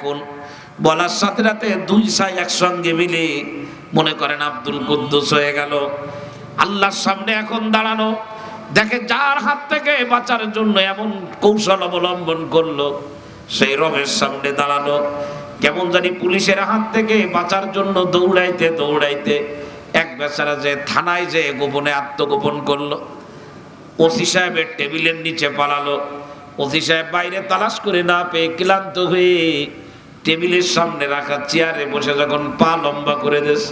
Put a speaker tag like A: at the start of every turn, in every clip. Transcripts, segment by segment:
A: এখন। বলার সাথে সাথে দুই সাই একসঙ্গে মিলে মনে করেন আব্দুল কুদ্দুস হয়ে গেল। আল্লাহর সামনে এখন দাঁড়ানো। দেখে যার হাত থেকে বাঁচার জন্য এমন কৌশল অবলম্বন করল, সেই রবের সামনে দাঁড়াল। কেমন জানি পুলিশের হাত থেকে বাঁচার জন্য দৌড়াইতে দৌড়াইতে এক বেচারা যে থানায় যে গোপনে আত্মগোপন করল, ওসি সাহেবের টেবিলের নিচে পালালো। ওসি সাহেব বাইরে তালাশ করে না পেয়ে ক্লান্ত হয়ে টেবিলের সামনে রাখা চেয়ারে বসে যখন পা লম্বা করে দেশ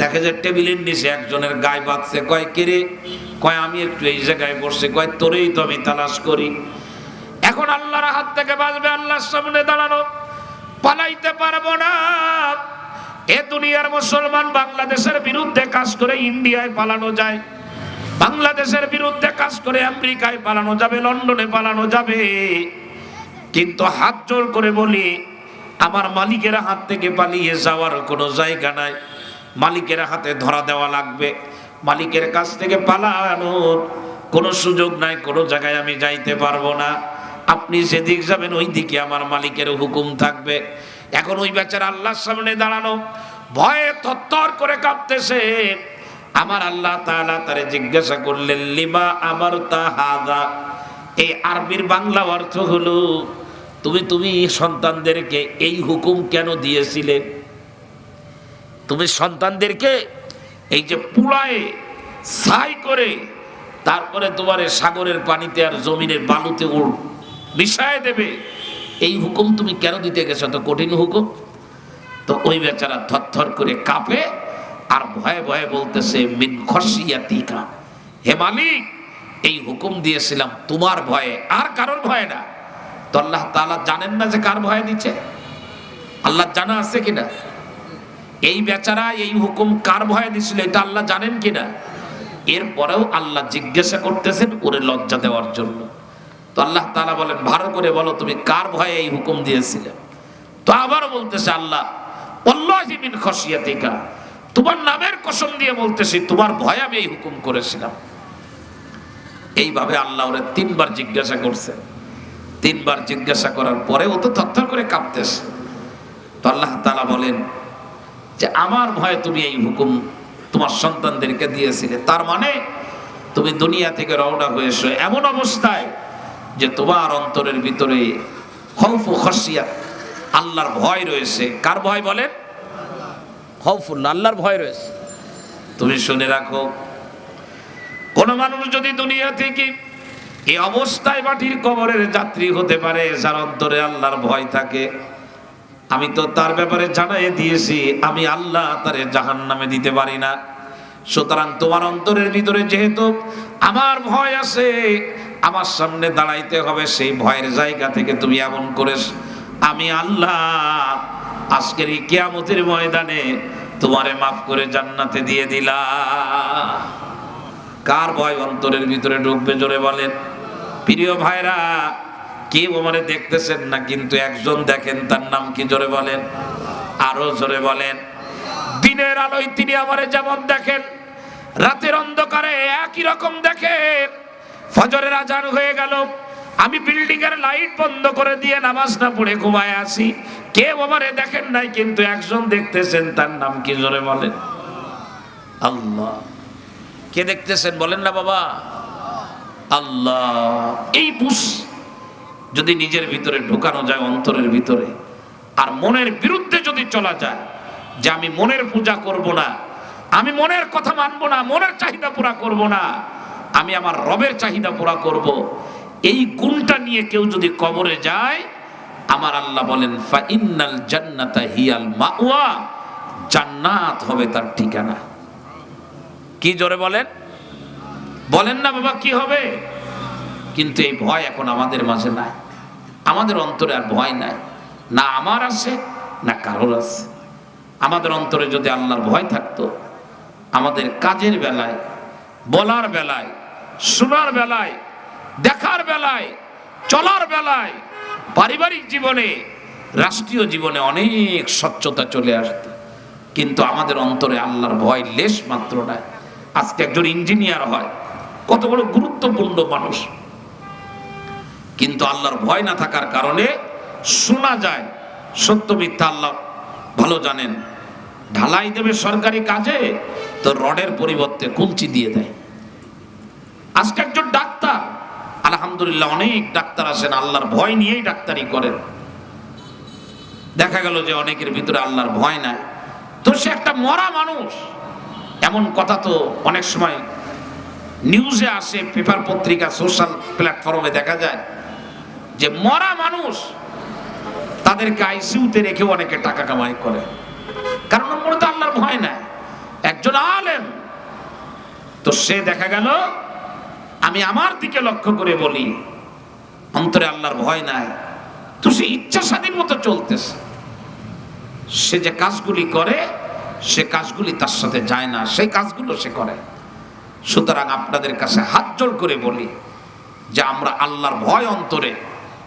A: দেখে যে টেবিলের নিচে একজনের গায়ে বাঁধছে, কয় কেড়ে কয় আমি একটু এই জায়গায় বসে কয় তোরেই তো আমি তালাশ করি। এখন আল্লাহর হাত থেকে বাঁচবে, আল্লাহর সামনে দাঁড়ানো, পালাইতে পারব না। এ দুনিয়ার মুসলমান বাংলাদেশের বিরুদ্ধে কাজ করে ইন্ডিয়ায় পালানো যায়, বাংলাদেশের বিরুদ্ধে কাজ করে আমেরিকায় পালানো যাবে, লন্ডনে পালানো যাবে। কিন্তু হাত জোর করে বলি আমার মালিকের হাত থেকে পালিয়ে যাওয়ার কোনো জায়গা নাই। মালিকের হাতে ধরা দেওয়া লাগবে। মালিকের কাছ থেকে পালানোর কোনো সুযোগ নাই, কোনো জায়গায় আমি যাইতে পারব না। আপনি যেদিক যাবেন ওই দিকে আমার মালিকের হুকুম থাকবে। এখন ওই বেচারা আল্লাহর সামনে দাঁড়ানো ভয়ে থরথর করে কাঁপতেছে আমার আল্লাহ তাআলা তারে জিজ্ঞাসা করলেন, লিমা আমার তাহাদা এই আরবির বাংলা অর্থ হলো তুমি তুমি সন্তানদেরকে এই হুকুম কেন দিয়েছিলে? তুমি সন্তানদেরকে এই যে পুড়ায় ছাই করে তারপরে তোমার সাগরের পানিতে আর জমিনের বালুতে উড় মিশায় দেবে। এই হুকুম তুমি কেন দিতে গেছো? তো কঠিন হুকুম। তো ওই বেচারা থরথর করে কাঁপে আর ভয়ে ভয়ে বলতেছে, মিন খসিয়াতিকা। হে মালিক, এই হুকুম দিয়েছিলাম তোমার ভয়ে, আর কারোর ভয়ে না। তো আল্লাহ তাআলা জানেন না যে কার ভয় দিচ্ছে? আল্লাহ জানা আছে কিনা? এই বেচারা, এই হুকুম কার ভয় দিছিল এটা আল্লাহ জানেন কিনা? এরপরেও আল্লাহ জিজ্ঞাসা করতেছেন ওরে লজ্জা দেওয়ার জন্য। তো আল্লাহ তাআলা বলেন, ভালো করে বলো তুমি কার ভয়ে এই হুকুম দিয়েছিলে? তো আবার বলতেছে আল্লাহ অল্লাহি মিন খসিয়াতিকা তোমার নামের কসম দিয়ে বলতেছি, তোমার ভয়ে আমি এই হুকুম করেছিলাম। এইভাবে আল্লাহ ওরে তিনবার জিজ্ঞাসা করছে। তিনবার জিজ্ঞাসা করার পরে ও তো থরথর করে কাঁপতেছে। তো আল্লাহ তালা বলেন যে, আমার ভয়ে তুমি এই হুকুম তোমার সন্তানদেরকে দিয়েছিলে। তার মানে তুমি দুনিয়া থেকে রওনা হয়েছো এমন অবস্থায় যে তোমার অন্তরের ভিতরে খৌফ খসিয়া আল্লাহর ভয় রয়েছে। কার ভয় বলেন? খৌফুল্লাহ আল্লাহর ভয় রয়েছে। তুমি শুনে রাখো, কোন মানুষ যদি দুনিয়া থেকে এই অবস্থায় মাটির কবরের যাত্রী হতে পারে, যার অন্তরে আল্লাহর ভয় থাকে। আমি তো তার ব্যাপারে জানাই দিয়েছি, আমি আল্লাহ তারে জাহান নামে দিতে পারি না। সুতরাং তোমার অন্তরের ভিতরে যেহেতু আমার ভয় আছে, আমার সামনে দাঁড়াইতে হবে, সেই ভয়ের জায়গা থেকে তুমি এমন করে আমি আল্লাহ আজকের এই কিয়ামতের ময়দানে তোমারে মাফ করে জান্নাতে দিয়ে দিলা কার ভয় অন্তরের ভিতরে ঢুকবে জোরে বলেন? প্রিয় ভাইরা কেউ আমারে দেখতেছেন না কিন্তু একজন দেখেন, তার নাম কি জোরে বলেন? আরও জোরে বলেন। দিনের আলোয় তিনি আমারে যেমন দেখেন, রাতের অন্ধকারে একই রকম দেখেন। ফজরের আজান হয়ে গেল, আমি বিল্ডিং এর লাইট বন্ধ করে দিয়ে নামাজ না পড়ে ঘুমায় আসি কেউ আমারে দেখেন নাই কিন্তু একজন দেখতেছেন, তার নাম কি জোরে বলেন? আল্লাহ। কে দেখতেছেন? বলেন না বাবা। আল্লাহ, এই বুঝ যদি নিজের ভিতরে ঢোকানো যায়, অন্তরের ভিতরে, আর মনের বিরুদ্ধে যদি চলা যায়, যে আমি মনের পূজা করব না, আমি মনের কথা মানব না, মনের চাহিদা পুরা করব না, আমি আমার রবের চাহিদা পুরা করব, এই গুণটা নিয়ে কেউ যদি কবরে যায়, আমার আল্লাহ বলেন, ফা ইন্নাল জান্নাতা হিয়াল মাওয়া জান্নাত হবে তার ঠিকানা। কি জোরে বলেন? বলেন না বাবা, কি হবে? কিন্তু এই ভয় এখন আমাদের মাঝে নাই। আমাদের অন্তরে আর ভয় নাই। না আমার আছে, না কারোর আছে। আমাদের অন্তরে যদি আল্লাহর ভয় থাকতো, আমাদের কাজের বেলায়, বলার বেলায়, শোনার বেলায়, দেখার বেলায়, চলার বেলায়, পারিবারিক জীবনে, রাষ্ট্রীয় জীবনে অনেক স্বচ্ছতা চলে আসতো। কিন্তু আমাদের অন্তরে আল্লাহর ভয় লেশ মাত্র নাই। আজকে একজন ইঞ্জিনিয়ার হয়। কত বড় গুরুত্বপূর্ণ মানুষ। কিন্তু আল্লাহর ভয় না থাকার কারণে শোনা যায়, সত্য মিথ্যা আল্লাহ ভালো জানেন। ঢালাই দেবে সরকারি কাজে, তো রডের পরিবর্তে কুলচি দিয়ে দেয়। আজকে একজন ডাক্তার, আলহামদুলিল্লাহ অনেক ডাক্তার আছেন, আল্লাহর ভয় নিয়েই ডাক্তারি করেন। দেখা গেল যে অনেকের ভিতরে আল্লাহর ভয় নাই। তো সে একটা মরা মানুষ। এমন কথা তো অনেক সময় নিউজে আসে, পেপার পত্রিকা, সোশ্যাল প্ল্যাটফর্মে দেখা যায় যে মরা মানুষ তাদেরকে আইসিউতে রেখে অনেকে টাকা কামাই করে। কারণ মনে তো আল্লাহর ভয় নাই। একজন আলেম, তো সে দেখা গেল, আমি আমার দিকে লক্ষ্য করে বলি, অন্তরে আল্লাহর ভয় নাই। তো সে ইচ্ছা স্বাধীন মতো চলতেছে। সে যে কাজগুলি করে সে কাজগুলি তার সাথে যায় না, সেই কাজগুলো সে করে। সুতরাং আপনাদের কাছে হাত জোর করে বলি যে আমরা আল্লাহর ভয় অন্তরে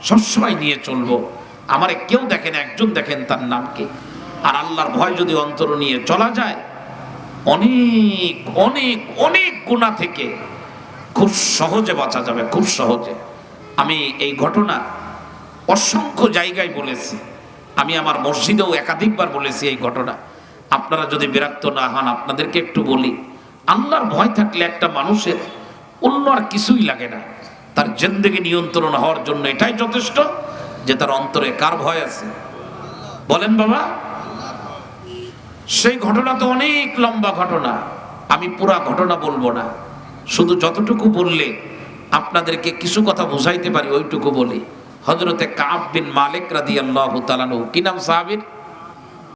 A: সবসময় নিয়ে চলবো। আমারে কেউ দেখেন, একজন দেখেন তার নাম কি? আর আল্লাহর ভয় যদি অন্তর নিয়ে চলা যায়, অনেক অনেক অনেক গুণা থেকে খুব সহজে বাঁচা যাবে, খুব সহজে। আমি এই ঘটনা অসংখ্য জায়গায় বলেছি। আমি আমার মসজিদেও একাধিকবার বলেছি এই ঘটনা। আপনারা যদি বিরক্ত না হন, আপনাদেরকে একটু বলি, আল্লাহর ভয় থাকলে একটা মানুষের অন্য আর কিছুই লাগে না। তার জেন্দেগি নিয়ন্ত্রণ হওয়ার জন্য এটাই যথেষ্ট যে তার অন্তরে কার ভয় আছে। বলেন বাবা, সেই ঘটনা তো অনেক লম্বা ঘটনা, আমি পুরা ঘটনা বলব না। শুধু যতটুকু বললে আপনাদেরকে কিছু কথা বুঝাইতে পারি, ওইটুকু বলি। হজরতে কাব বিন মালিক রাদি আল্লাহ তালানু কি নাম সাহাবির?